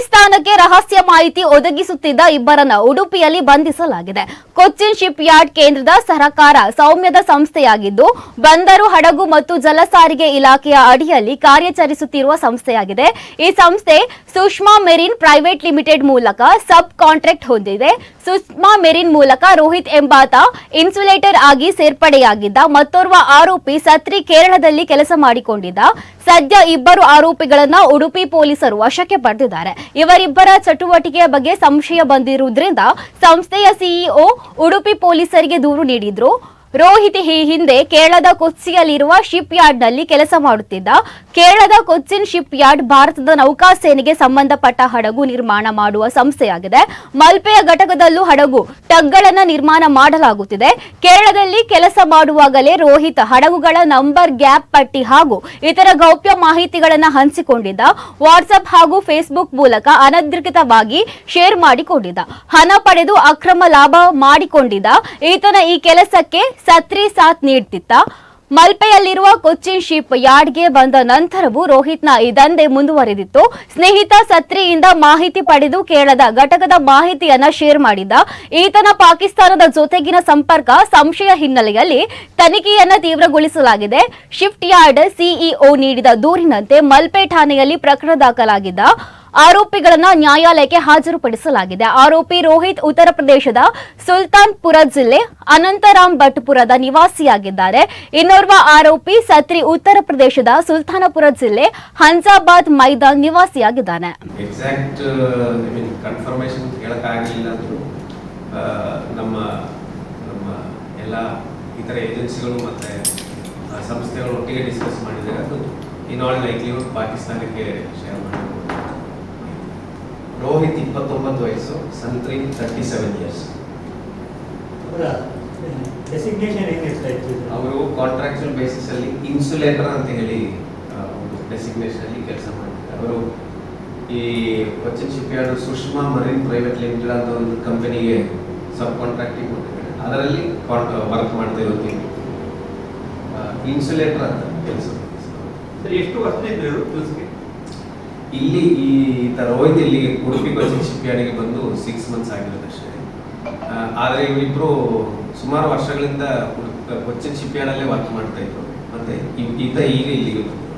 ಪಾಕಿಸ್ತಾನಕ್ಕೆ ರಹಸ್ಯ ಮಾಹಿತಿ ಒದಗಿಸುತ್ತಿದ್ದ ಇಬ್ಬರನ್ನ ಉಡುಪಿಯಲ್ಲಿ ಬಂಧಿಸಲಾಗಿದೆ. ಕೊಚ್ಚಿನ್ ಶಿಪ್ ಯಾರ್ಡ್ ಕೇಂದ್ರದ ಸಹಕಾರ ಸೌಮ್ಯದ ಸಂಸ್ಥೆಯಾಗಿದ್ದು, ಬಂದರು ಹಡಗು ಮತ್ತು ಜಲಸಾರಿಗೆ ಇಲಾಖೆಯ ಅಡಿಯಲ್ಲಿ ಕಾರ್ಯಾಚರಿಸುತ್ತಿರುವ ಸಂಸ್ಥೆಯಾಗಿದೆ. ಈ ಸಂಸ್ಥೆ ಸುಷ್ಮಾ ಮೆರಿನ್ ಪ್ರೈವೇಟ್ ಲಿಮಿಟೆಡ್ ಮೂಲಕ ಸಬ್ ಕಾಂಟ್ರಾಕ್ಟ್ ಹೊಂದಿದೆ. ಸುಷ್ಮಾ ಮೆರಿನ್ ಮೂಲಕ ರೋಹಿತ್ ಎಂಬಾತ ಇನ್ಸುಲೇಟರ್ ಆಗಿ ಸೇರ್ಪಡೆಯಾಗಿದ್ದ ಮತ್ತೋರ್ವ ಆರೋಪಿ ಸತ್ರಿ ಕೇರಳದಲ್ಲಿ ಕೆಲಸ ಮಾಡಿಕೊಂಡಿದ್ದ. ಸದ್ಯ ಇಬ್ಬರು ಆರೋಪಿಗಳನ್ನ ಉಡುಪಿ ಪೊಲೀಸರು ವಶಕ್ಕೆ ಪಡೆದಿದ್ದಾರೆ. ಇವರಿಬ್ಬರ ಚಟುವಟಿಕೆಯ ಬಗ್ಗೆ ಸಂಶಯ ಬಂದಿರುವುದರಿಂದ ಸಂಸ್ಥೆಯ ಸಿಇಒ ಉಡುಪಿ ಪೊಲೀಸರಿಗೆ ದೂರು ನೀಡಿದ್ರು. ರೋಹಿತ್ ಈ ಹಿಂದೆ ಕೇರಳದ ಕೊಚ್ಚಿಯಲ್ಲಿರುವ ಶಿಪ್ ಯಾರ್ಡ್ನಲ್ಲಿ ಕೆಲಸ ಮಾಡುತ್ತಿದ್ದ. ಕೇರಳದ ಕೊಚ್ಚಿನ್ ಶಿಪ್ ಯಾರ್ಡ್ ಭಾರತದ ನೌಕಾಸೇನೆಗೆ ಸಂಬಂಧಪಟ್ಟ ಹಡಗು ನಿರ್ಮಾಣ ಮಾಡುವ ಸಂಸ್ಥೆಯಾಗಿದೆ. ಮಲ್ಪೆಯ ಘಟಕದಲ್ಲೂ ಹಡಗು ಟಗ್ಗಳನ್ನು ನಿರ್ಮಾಣ ಮಾಡಲಾಗುತ್ತಿದೆ. ಕೇರಳದಲ್ಲಿ ಕೆಲಸ ಮಾಡುವಾಗಲೇ ರೋಹಿತ್ ಹಡಗುಗಳ ನಂಬರ್, ಗ್ಯಾಪ್ ಪಟ್ಟಿ ಹಾಗೂ ಇತರ ಗೌಪ್ಯ ಮಾಹಿತಿಗಳನ್ನು ಹಂಚಿಕೊಂಡಿದ್ದ. ವಾಟ್ಸ್ಆಪ್ ಹಾಗೂ ಫೇಸ್ಬುಕ್ ಮೂಲಕ ಅನಧಿಕೃತವಾಗಿ ಶೇರ್ ಮಾಡಿಕೊಂಡಿದ್ದ. ಹಣ ಪಡೆದು ಅಕ್ರಮ ಲಾಭ ಮಾಡಿಕೊಂಡಿದ್ದ. ಈತನ ಈ ಕೆಲಸಕ್ಕೆ ಸತ್ರಿ ಸಾಥ್ ನೀಡ್ತಿತ್ತ. ಮಲ್ಪೆಯಲ್ಲಿರುವ ಕೊಚ್ಚಿನ್ ಶಿಪ್ ಯಾರ್ಡ್ಗೆ ಬಂದ ನಂತರವೂ ರೋಹಿತ್ನ ಈ ದಂಧೆ ಮುಂದುವರೆದಿತ್ತು. ಸ್ನೇಹಿತ ಸತ್ರಿಯಿಂದ ಮಾಹಿತಿ ಪಡೆದು ಕೇಳದ ಘಟಕದ ಮಾಹಿತಿಯನ್ನ ಶೇರ್ ಮಾಡಿದ್ದ ಈತನ ಪಾಕಿಸ್ತಾನದ ಜೊತೆಗಿನ ಸಂಪರ್ಕ ಸಂಶಯ ಹಿನ್ನೆಲೆಯಲ್ಲಿ ತನಿಖೆಯನ್ನ ತೀವ್ರಗೊಳಿಸಲಾಗಿದೆ. ಶಿಫ್ಟ್ ಯಾರ್ಡ್ ಸಿಇಒ ನೀಡಿದ ದೂರಿನಂತೆ ಮಲ್ಪೆ ಠಾಣೆಯಲ್ಲಿ ಪ್ರಕರಣ ದಾಖಲಾಗಿದ್ದ. ಆರೋಪಿಗಳನ್ನ ನ್ಯಾಯಾಲಯಕ್ಕೆ ಹಾಜರುಪಡಿಸಲಾಗಿದೆ. ಆರೋಪಿ ರೋಹಿತ್ ಉತ್ತರ ಪ್ರದೇಶದ ಸುಲ್ತಾನ್ಪುರ ಜಿಲ್ಲೆ ಅನಂತರಾಮ್ ಭಟ್ಪುರದ ನಿವಾಸಿಯಾಗಿದ್ದಾರೆ. ಇನ್ನೋರ್ವ ಆರೋಪಿ ಸತ್ರಿ ಉತ್ತರ ಪ್ರದೇಶದ ಸುಲ್ತಾನಪುರ ಜಿಲ್ಲೆ ಹಂಜಾಬಾದ್ ಮೈದಾನ್ ನಿವಾಸಿಯಾಗಿದ್ದಾನೆ. ಹೇಳೋಕ್ಕಾಗಲಿಲ್ಲ ಅಂದರೂ ನಮ್ಮ ನಮ್ಮ ಇತರ ಏಜೆನ್ಸಿಗಳು ಸಂಸ್ಥೆಗಳು ಒಟ್ಟಿಗೆ ಡಿಸ್ಕಸ್ ಮಾಡಿದರೆ ಅದು ಇನ್ ಆಲ್ ಲೈಕ್ಲಿಹುಡ್ ಪಾಕಿಸ್ತಾನಕ್ಕೆ ಶೇರ್ ಮಾಡಬಹುದು ರೋಹಿತ್ ಇಪ್ಪತ್ತೊಂಬತ್ತು ವಯಸ್ಸು ಸಂತ್ರಿ ತರ್ಟಿ ಸೆವೆನ್ ಇಯರ್ಸ್ ಅವರ ಡೆಸಿಗ್ನೇಷನ್ ಏನಿರ್ತಾ ಇತ್ತು ಇದು? ಅವರು ಕಾಂಟ್ರಾಕ್ಚುಯಲ್ ಬೇಸಿಸಲ್ಲಿ ಇನ್ಸುಲೇಟರ್ ಅಂತ ಹೇಳಿ ಒಂದು ಡೆಸಿಗ್ನೇಷನ್ ಅಲ್ಲಿ ಕೆಲಸ ಮಾಡಿದ್ದಾರೆ ಅವರು ಈ Cochin shipyard Sushma marine private limited ಅಂತ ಒಂದು ಕಂಪನಿಗೆ ಸಬ್ ಕಾಂಟ್ರಾಕ್ಟಿಂಗ್ ಕೊಟ್ಟಿದ್ದಾರೆ. ಅದರಲ್ಲಿ ವರ್ಕ್ ಮಾಡ್ತಾ ಇರೋದು. ಇನ್ಸುಲೇಟರ್ ಅಂತ ಕೆಲಸ ಸರ್ ಎಷ್ಟು ವರ್ಷ ಇದ್ರು ಕೆಲಸಕ್ಕೆ ಇಲ್ಲಿ ಈ ತರ ರೋಹಿತ್ ಇಲ್ಲಿ ಉಡುಪಿ ಕೋಚಿಂಗ್ ಶಿಪ್ ಯಾರ್ಡಿಗೆ ಬಂದು ಸಿಕ್ಸ್ ಮಂತ್ಸ್ ಆಗಿರೋದು ಅಷ್ಟೇ. ಆದರೆ ಇವರಿಬ್ಬರು ಸುಮಾರು ವರ್ಷಗಳಿಂದ ಕೊಚ್ಚಿನ್ ಶಿಪ್ ಯಾರ್ಡಲ್ಲೇ ವರ್ಕ್ ಮಾಡ್ತಾ ಇದ್ರು. ಮತ್ತೆ ಈತ ಈಗ ಇಲ್ಲಿಗೆ ಬಂದಿದ್ದು